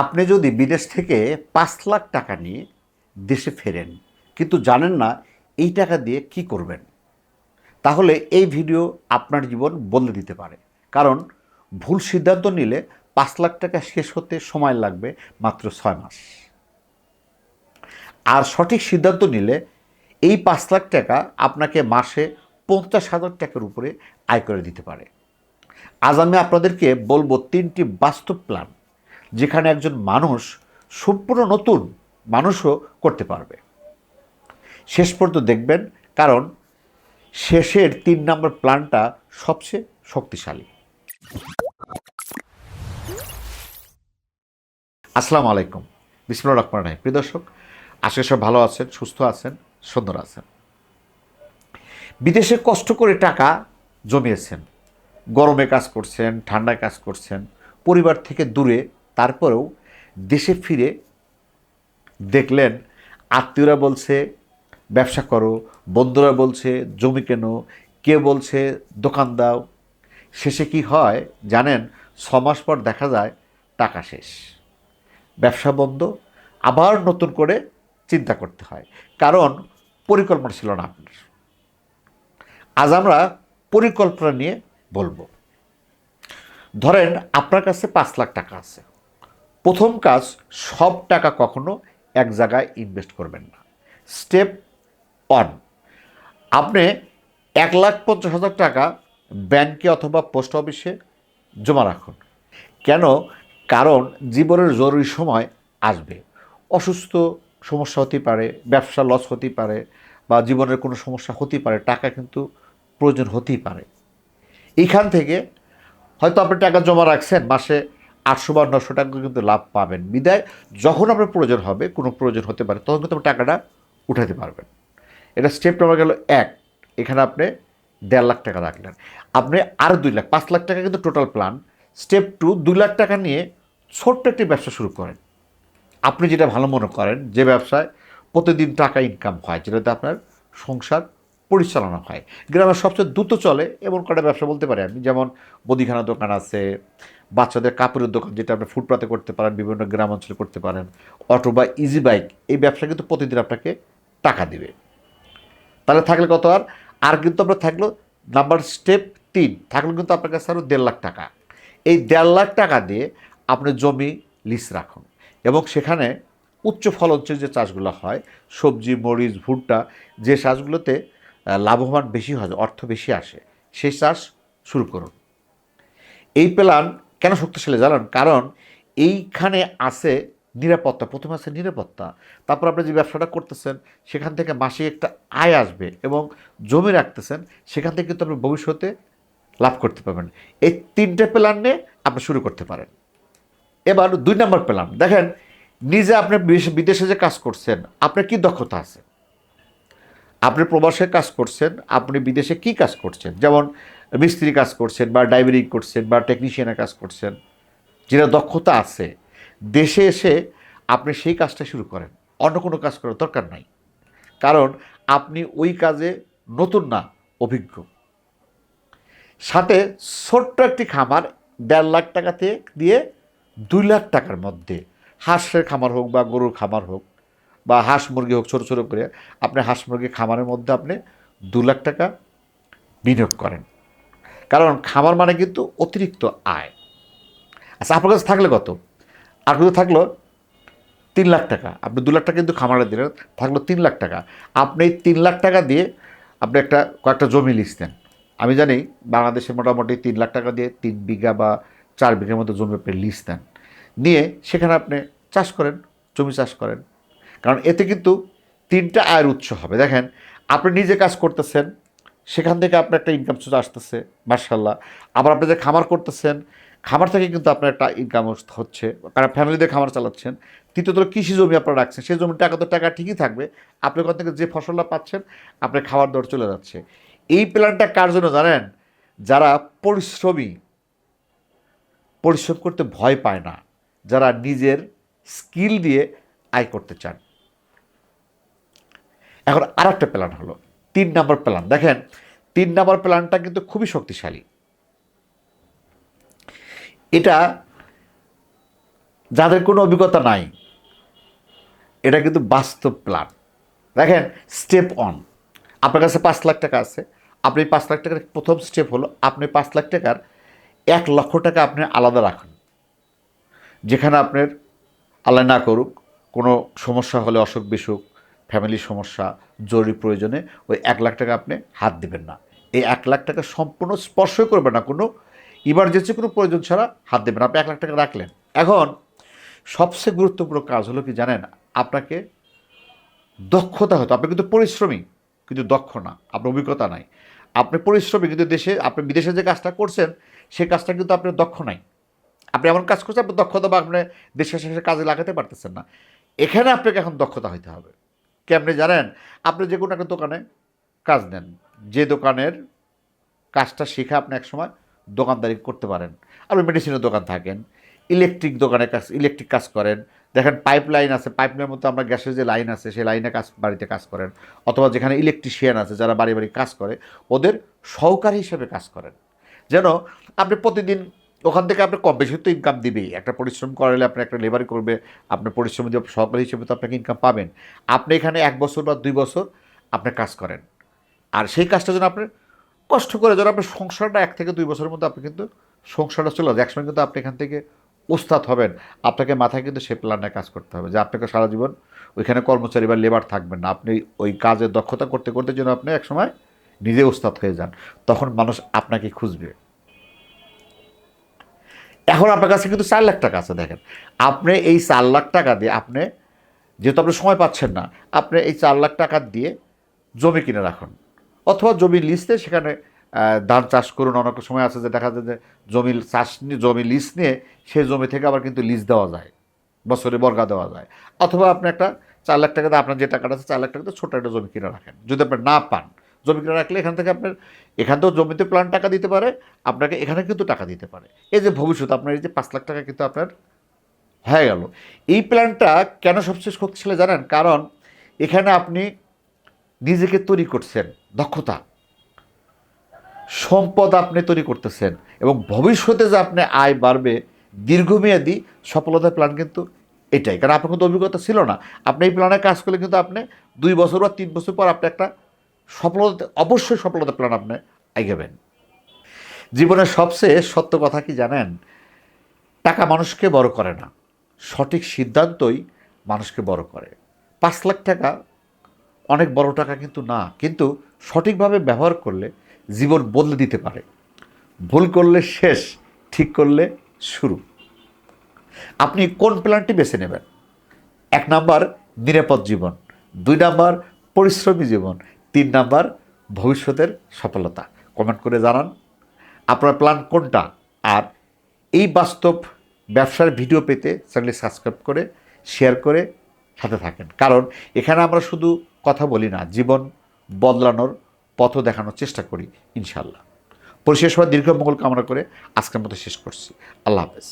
আপনি যদি বিদেশ থেকে পাঁচ লাখ টাকা নিয়ে দেশে ফেরেন, কিন্তু জানেন না এই টাকা দিয়ে কি করবেন, তাহলে এই ভিডিও আপনার জীবন বদলে দিতে পারে। কারণ ভুল সিদ্ধান্ত নিলে পাঁচ লাখ টাকা শেষ হতে সময় লাগবে মাত্র ছয় মাস। আর সঠিক সিদ্ধান্ত নিলে এই পাঁচ লাখ টাকা আপনাকে মাসে পঞ্চাশ হাজার টাকার উপরে আয় করে দিতে পারে। আজ আমি আপনাদেরকে বলব তিনটি বাস্তব প্ল্যান যেখানে একজন মানুষ সম্পূর্ণ নতুন মানুষও করতে পারবে। শেষ পর্যন্ত দেখবেন, কারণ শেষের তিন নম্বর প্ল্যানটা সবচেয়ে শক্তিশালী। আসসালামু আলাইকুম। বিসমুল্লাহ রহমান রাহিম। প্রিয় দর্শক, আশা সব ভালো আছেন, সুস্থ আছেন, সুন্দর আছেন। বিদেশে কষ্ট করে টাকা জমিয়েছেন। গরমে কাজ করছেন, ঠান্ডায় কাজ করছেন। পরিবার থেকে দূরে তারপরেও দেশে ফিরে দেখলেন, আত্মীয়রা বলছে, ব্যবসা করো, বন্ধুরা বলছে, জমি কেনো, কে বলছে, দোকান দাও। শেষে কি হয় জানেন ছ মাস পর দেখা যায় টাকা শেষ। ব্যবসা বন্ধ, আবার নতুন করে চিন্তা করতে হয়, কারণ পরিকল্পনা ছিল না আপনার। আজ আমরা পরিকল্পনা নিয়ে বলব। ধরেন আপনার কাছে পাঁচ লাখ টাকা আছে। প্রথম কাজ, সব টাকা কখনো এক জায়গায় ইনভেস্ট করবেন না। স্টেপ ওয়ান, আপনি এক লাখ পঞ্চাশ হাজার টাকা ব্যাংকে অথবা পোস্ট অফিসে জমা রাখুন। কেন? কারণ জীবনের জরুরি সময় আসবে। অসুস্থ সমস্যা হতে পারে, ব্যবসা লস হতে পারে বা জীবনের কোনো সমস্যা হতেই পারে, টাকা কিন্তু প্রয়োজন হতেই পারে। এইখান থেকে হয়তো আপনি টাকা জমা রাখছেন, মাসে আটশো বা নশো টাকা কিন্তু লাভ পাবেন। বিদায়, যখন আপনার প্রয়োজন হবে, কোনো প্রয়োজন হতে পারে, তখন কিন্তু টাকাটা উঠাতে পারবেন। এটা স্টেপ নাম্বার গেল এক। এখানে আপনি দেড় লাখ টাকা রাখলেন। আপনি আর দুই লাখ, পাঁচ লাখ টাকা কিন্তু টোটাল প্ল্যান স্টেপ টু দুই লাখ টাকা নিয়ে ছোট্ট একটি ব্যবসা শুরু করেন। আপনি যেটা ভালো মনে করেন, যে ব্যবসায় প্রতিদিন টাকা ইনকাম হয়, যেটাতে আপনার সংসার পরিচালনা হয়। গ্রামের সবচেয়ে দ্রুত চলে, এমন কটা ব্যবসা বলতে পারি আমি। যেমন মুদিখানা দোকান আছে বাচ্চাদের কাপড়ের দোকান, যেটা আপনি ফুটপাতে করতে পারেন, বিভিন্ন গ্রাম অঞ্চলে করতে পারেন, অটো বা ইজি বাইক এই ব্যবসা কিন্তু প্রতিদিন আপনাকে টাকা দিবে। তাহলে থাকলে কত আর? আর কিন্তু আপনার থাকল নাম্বার স্টেপ তিন, থাকল কিন্তু আপনার কাছে আরও দেড় লাখ টাকা। এই দেড় লাখ টাকা দিয়ে আপনি জমি লিস রাখুন এবং সেখানে উচ্চ ফলনশীল যে চাষগুলো হয়, সবজি, মরিচ, ভুট্টা, যে চাষগুলোতে লাভবান বেশি হয়, অর্থ বেশি আসে, সেই চাষ শুরু করুন। এই প্ল্যান কেন শক্তিশালী জানান কারণ এইখানে আছে নিরাপত্তা, প্রথমে আছে নিরাপত্তা। তারপর আপনি যে ব্যবসাটা করতেছেন, সেখান থেকে মাসিক একটা আয় আসবে এবং জমি রাখতেছেন, সেখান থেকে কিন্তু আপনি ভবিষ্যতে লাভ করতে পারবেন। এই তিনটে প্ল্যান নিয়ে আপনি শুরু করতে পারেন। এবার দুই নম্বর প্ল্যান। দেখেন, নিজে আপনি বিদেশে যে কাজ করছেন, আপনার কি দক্ষতা আছে? আপনি প্রবাসে কাজ করছেন, আপনি বিদেশে কি কাজ করছেন? যেমন মিস্ত্রি কাজ করছেন বা ড্রাইভারিং করছেন বা টেকনিশিয়ানের কাজ করছেন, যেটা দক্ষতা আছে, দেশে এসে আপনি সেই কাজটা শুরু করেন। অন্য কোনো কাজ করার দরকার নাই। কারণ আপনি ওই কাজে নতুন না, অভিজ্ঞ। সাথে ছোট্ট একটি খামার, দেড় লাখ টাকাতে দিয়ে দুই লাখ টাকার মধ্যে, হাঁসের খামার হোক বা গরুর খামার হোক বা হাঁস মুরগি হোক, ছোটো ছোটো করে, আপনি হাঁস মুরগি খামারের মধ্যে আপনি দু লাখ টাকা বিনিয়োগ করেন। কারণ খামার মানে কিন্তু অতিরিক্ত আয়। আচ্ছা আপনার কাছে থাকলে কত? আর কিন্তু থাকল তিন লাখ টাকা। আপনি দু লাখ টাকা কিন্তু খামারে দিলেন, থাকল তিন লাখ টাকা। আপনি এই তিন লাখ টাকা দিয়ে আপনি একটা কয়েকটা জমি লিজ দেন আমি জানি বাংলাদেশে মোটামুটি তিন লাখ টাকা দিয়ে তিন বিঘা বা চার বিঘার মতো জমি আপনি লিজ দেন নিয়ে সেখানে আপনি চাষ করেন, জমি চাষ করেন। কারণ এতে কিন্তু তিনটা আয়ের উৎস হবে। দেখেন, আপনি নিজে কাজ করতেছেন সেখান থেকে আপনার একটা ইনকাম সোর্স আসতেছে মার্শাল্লাহ আবার আপনি যে খামার করতেছেন, খামার থেকে কিন্তু আপনার একটা ইনকাম হচ্ছে কারণ ফ্যামিলিদের খামার চালাচ্ছেন। তৃতীয়ত কৃষি জমি আপনারা রাখছেন, সেই জমির টাকা তো টাকা ঠিকই থাকবে। আপনি ওখান থেকে যে ফসলটা পাচ্ছেন, আপনার খাবার দর চলে যাচ্ছে। এই প্ল্যানটা কার জন্য জানেন? যারা পরিশ্রমী, পরিশ্রম করতে ভয় পায় না। যারা নিজের স্কিল দিয়ে আয় করতে চান। এখন আর একটা প্ল্যান হলো তিন নম্বর প্ল্যান দেখেন, তিন নম্বর প্ল্যানটা কিন্তু খুবই শক্তিশালী। এটা যাদের কোনো অভিজ্ঞতা নাই, এটা কিন্তু বাস্তব প্ল্যান দেখেন স্টেপ অন আপনার কাছে পাঁচ লাখ টাকা আছে। আপনি পাঁচ লাখ টাকার প্রথম স্টেপ হলো, আপনি পাঁচ লাখ টাকার এক লক্ষ টাকা আপনি আলাদা রাখুন। যেখানে আপনার আল্লাহ না করুক, কোনো সমস্যা হলে অসুখ বিসুখ ফ্যামিলির সমস্যা, জরুরি প্রয়োজনে ওই এক লাখ টাকা আপনি হাত দেবেন না। এই এক লাখ টাকা সম্পূর্ণ স্পর্শ করবে না কোনো ইমার্জেন্সি কোনো প্রয়োজন ছাড়া হাত দেবেন। আপনি এক লাখ টাকা রাখলেন। এখন সবচেয়ে গুরুত্বপূর্ণ কাজ হলো কি জানেন? আপনাকে দক্ষতা হতো আপনি কিন্তু পরিশ্রমী, কিন্তু দক্ষ না। আপনার অভিজ্ঞতা নাই। আপনি পরিশ্রমী, কিন্তু দেশে, আপনি বিদেশে যে কাজটা করছেন সেই কাজটা কিন্তু আপনার দক্ষ নাই। আপনি এমন কাজ করছেন আপনার দক্ষতা বা আপনি দেশের শেষে কাজে লাগাতে পারতেছেন না। এখানে আপনাকে এখন দক্ষতা হইতে হবে। কেমনি জানেন? আপনি যে কোনো একটা দোকানে কাজ নেন। যে দোকানের কাজটা শিখে আপনি একসময় দোকানদারি করতে পারেন। আপনি মেডিসিনের দোকান থাকেন, ইলেকট্রিক দোকানে কাজ, ইলেকট্রিক কাজ করেন। দেখেন পাইপ লাইন আছে পাইপলাইনের মধ্যে আমরা গ্যাসের যে লাইন আছে, সেই লাইনে কাজ, বাড়িতে কাজ করেন। অথবা যেখানে ইলেকট্রিশিয়ান আছে, যারা বাড়ি বাড়ি কাজ করে, ওদের সহকারী হিসেবে কাজ করেন। যেন আপনি প্রতিদিন ওখান থেকে আপনি কম বেশি তো ইনকাম দিবেই। একটা পরিশ্রম করালে আপনি একটা লেবারি করবে, আপনার পরিশ্রম দিয়ে সহকারী হিসেবে তো আপনাকে ইনকাম পাবেন। আপনি এখানে এক বছর বা দুই বছর আপনি কাজ করেন। আর সেই কাজটা যেন আপনি কষ্ট করে যেন আপনার সংসারটা এক থেকে দুই বছরের মধ্যে আপনি কিন্তু সংসারটা চলে যাবে একসময় কিন্তু আপনি এখান থেকে ওস্তাদ হবেন। আপনাকে মাথায় কিন্তু সে প্ল্যানে কাজ করতে হবে যে আপনাকে সারা জীবন ওইখানে কর্মচারী বা লেবার থাকবেন না। আপনি ওই কাজের দক্ষতা করতে করতে যেন আপনি একসময় নিজে ওস্তাদ হয়ে যান, তখন মানুষ আপনাকে খুঁজবে। এখন আপনার কাছে কিন্তু চার লাখ টাকা আছে, দেখেন। আপনি এই চার লাখ টাকা দিয়ে আপনি, যেহেতু আপনি সময় পাচ্ছেন না, আপনি এই চার লাখ টাকা দিয়ে জমি কিনে রাখুন। অথবা জমি লিস্টে সেখানে ধান চাষ করুন, অনেক সময় আছে যে দেখা যায় যে জমি চাষ নিয়ে জমি লিজ নিয়ে সেই জমি থেকে আবার কিন্তু লিজ দেওয়া যায়, বছরে বর্গা দেওয়া যায়। অথবা আপনি একটা চার লাখ টাকাতে আপনার যে টাকাটা আছে, চার লাখ টাকাতে ছোটো একটা জমি কিনে রাখেন, যদি আপনি না পান। জমি কিনে রাখলে এখান থেকে আপনার, এখান থেকেও জমিতে প্ল্যান টাকা দিতে পারে, আপনাকে এখানে কিন্তু টাকা দিতে পারে। এই যে ভবিষ্যৎ, আপনার এই যে পাঁচ লাখ টাকা কিন্তু আপনার হয়ে গেল। এই প্ল্যানটা কেন সবচেয়ে শক্তিশালী জানেন? কারণ এখানে আপনি নিজেকে তৈরি করছেন, দক্ষতা। সম্পদ আপনি তৈরি করতেছেন এবং ভবিষ্যতে যে আপনি আয় বাড়বে, দীর্ঘমেয়াদী সফলতার প্ল্যান কিন্তু এটাই। কারণ আপনার কিন্তু অভিজ্ঞতা ছিল না। আপনি এই প্ল্যানে কাজ করলে কিন্তু আপনি দুই বছর বা তিন বছর পর আপনি একটা সফলতা, অবশ্যই সফলতা প্ল্যান আপনি এগোবেন। জীবনের সবচেয়ে সত্য কথা কি জানেন? টাকা মানুষকে বড় করে না। সঠিক সিদ্ধান্তই মানুষকে বড় করে। পাঁচ লাখ টাকা, অনেক বড় টাকা কিন্তু না, কিন্তু সঠিকভাবে ব্যবহার করলে জীবন বদলে দিতে পারে। ভুল করলে শেষ, ঠিক করলে শুরু। আপনি কোন প্ল্যানটি বেছে নেবেন? এক নাম্বার নিরাপদ জীবন, দুই নাম্বার পরিশ্রমী জীবন তিন নাম্বার, ভবিষ্যতের সফলতা। কমেন্ট করে জানান, আপনার প্ল্যান কোনটা? আর এই বাস্তব ব্যবসার ভিডিও পেতে চ্যানেলটি সাবস্ক্রাইব করে শেয়ার করে সাথে থাকেন। কারণ এখানে আমরা শুধু কথা বলি না, জীবন বদলানোর পথ দেখানোর চেষ্টা করি ইনশাল্লাহ পরিশেষ হওয়ার দীর্ঘ মঙ্গল কামনা করে আজকের মতো শেষ করছি। আল্লাহ হাফেজ।